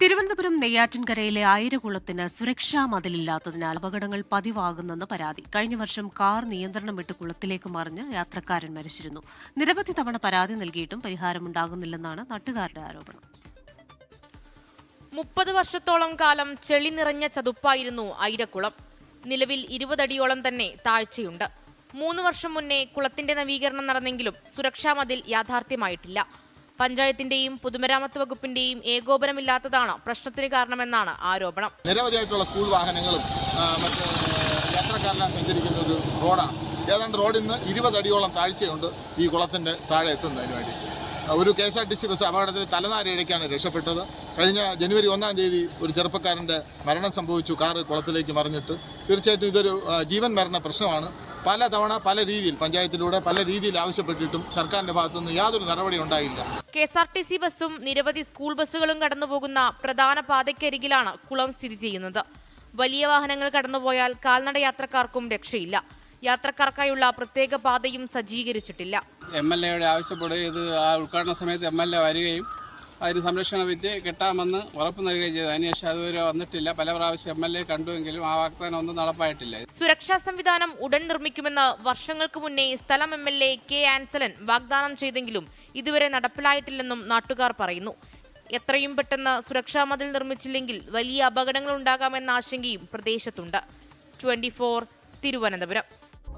തിരുവനന്തപുരം നെയ്യാറ്റിൻകരയിലെ ആയിരകുളത്തിന് സുരക്ഷാ മതിലില്ലാത്തതിനാൽ അപകടങ്ങൾ പതിവാകുന്നെന്ന് പരാതി. കഴിഞ്ഞ വർഷം കാർ നിയന്ത്രണം വിട്ട് കുളത്തിലേക്ക് മറിഞ്ഞ് യാത്രക്കാരൻ മരിച്ചിരുന്നു. നിരവധി തവണ പരാതി നൽകിയിട്ടും പരിഹാരമുണ്ടാകുന്നില്ലെന്നാണ് നാട്ടുകാരുടെ ആരോപണം. മുപ്പത് വർഷത്തോളം കാലം ചെളി നിറഞ്ഞ ചതുപ്പായിരുന്നു ഐരക്കുളം നിലവിൽ ഇരുപതടിയോളം തന്നെ താഴ്ചയുണ്ട്. മൂന്ന് വർഷം മുന്നേ കുളത്തിന്റെ നവീകരണം നടന്നെങ്കിലും സുരക്ഷാ മതിൽ യാഥാർത്ഥ്യമായിട്ടില്ല. പഞ്ചായത്തിന്റെയും പൊതുമരാമത്ത് വകുപ്പിന്റെയും ഏകോപനമില്ലാത്തതാണ് പ്രശ്നത്തിന് കാരണമെന്നാണ് ആരോപണം. നിരവധിയായിട്ടുള്ള സ്കൂൾ വാഹനങ്ങളും യാത്രക്കാരെല്ലാം സഞ്ചരിക്കുന്ന ഒരു റോഡാണ്. ഏതാണ്ട് റോഡിൽ നിന്ന് ഇരുപതടിയോളം താഴ്ചയുണ്ട് ഈ കുളത്തിന്റെ താഴെ എത്തുന്നതിന് വേണ്ടി. ഒരു K S R T C bus അപകടത്തിൽ തലനാരിഴയ്ക്കാണ് രക്ഷപ്പെട്ടത്. കഴിഞ്ഞ ജനുവരി ഒന്നാം തീയതി ഒരു ചെറുപ്പക്കാരന്റെ മരണം സംഭവിച്ചു. കാറ് കുളത്തിലേക്ക് മറിഞ്ഞിട്ട്. തീർച്ചയായിട്ടും ഇതൊരു ജീവൻ മരണ പ്രശ്നമാണ്. പല തവണ പല രീതിയിൽ പഞ്ചായത്തിലൂടെ പല രീതിയിൽ ആവശ്യപ്പെട്ടിട്ടും സർക്കാരിന്റെ ഭാഗത്തുനിന്ന് യാതൊരു നടപടി ഉണ്ടായില്ല. K S R T C ബസ്സും നിരവധി സ്കൂൾ ബസ്സുകളും കടന്നുപോകുന്ന പ്രധാന പാതയ്ക്കരികിലാണ് കുളം സ്ഥിതി ചെയ്യുന്നത്. വലിയ വാഹനങ്ങൾ കടന്നുപോയാൽ കാൽനട യാത്രക്കാർക്കും രക്ഷയില്ല. യാത്രക്കാർക്കായുള്ള പ്രത്യേക പാതയും സജ്ജീകരിച്ചിട്ടില്ല. എം എൽ എയുടെ ആവശ്യപ്പെടുകയും ഇത് ആ ഉദ്ഘാടന സമയത്ത് എം എൽ എ വരികയും അതിന് സംരക്ഷണ വിദ്യ കിട്ടാമെന്ന് ഉറപ്പ് നൽകുകയും ചെയ്തു. അതിനുശേഷം അതുവരെ വന്നിട്ടില്ല. പല പ്രാവശ്യം എം എൽ എ കണ്ടുവെങ്കിലും ആ വാഗ്ദാനം ഒന്നും നടപ്പായിട്ടില്ല. സുരക്ഷാ സംവിധാനം ഉടൻ നിർമ്മിക്കുമെന്ന് വർഷങ്ങൾക്ക് മുന്നേ സ്ഥലം M L A K Ansalan വാഗ്ദാനം ചെയ്തെങ്കിലും ഇതുവരെ നടപ്പിലായിട്ടില്ലെന്നും നാട്ടുകാർ പറയുന്നു. എത്രയും പെട്ടെന്ന് സുരക്ഷാ മതിൽ നിർമ്മിച്ചില്ലെങ്കിൽ വലിയ അപകടങ്ങൾ ഉണ്ടാകാമെന്ന ആശങ്കയും പ്രദേശത്തുണ്ട്. ട്വന്റി തിരുവനന്തപുരം.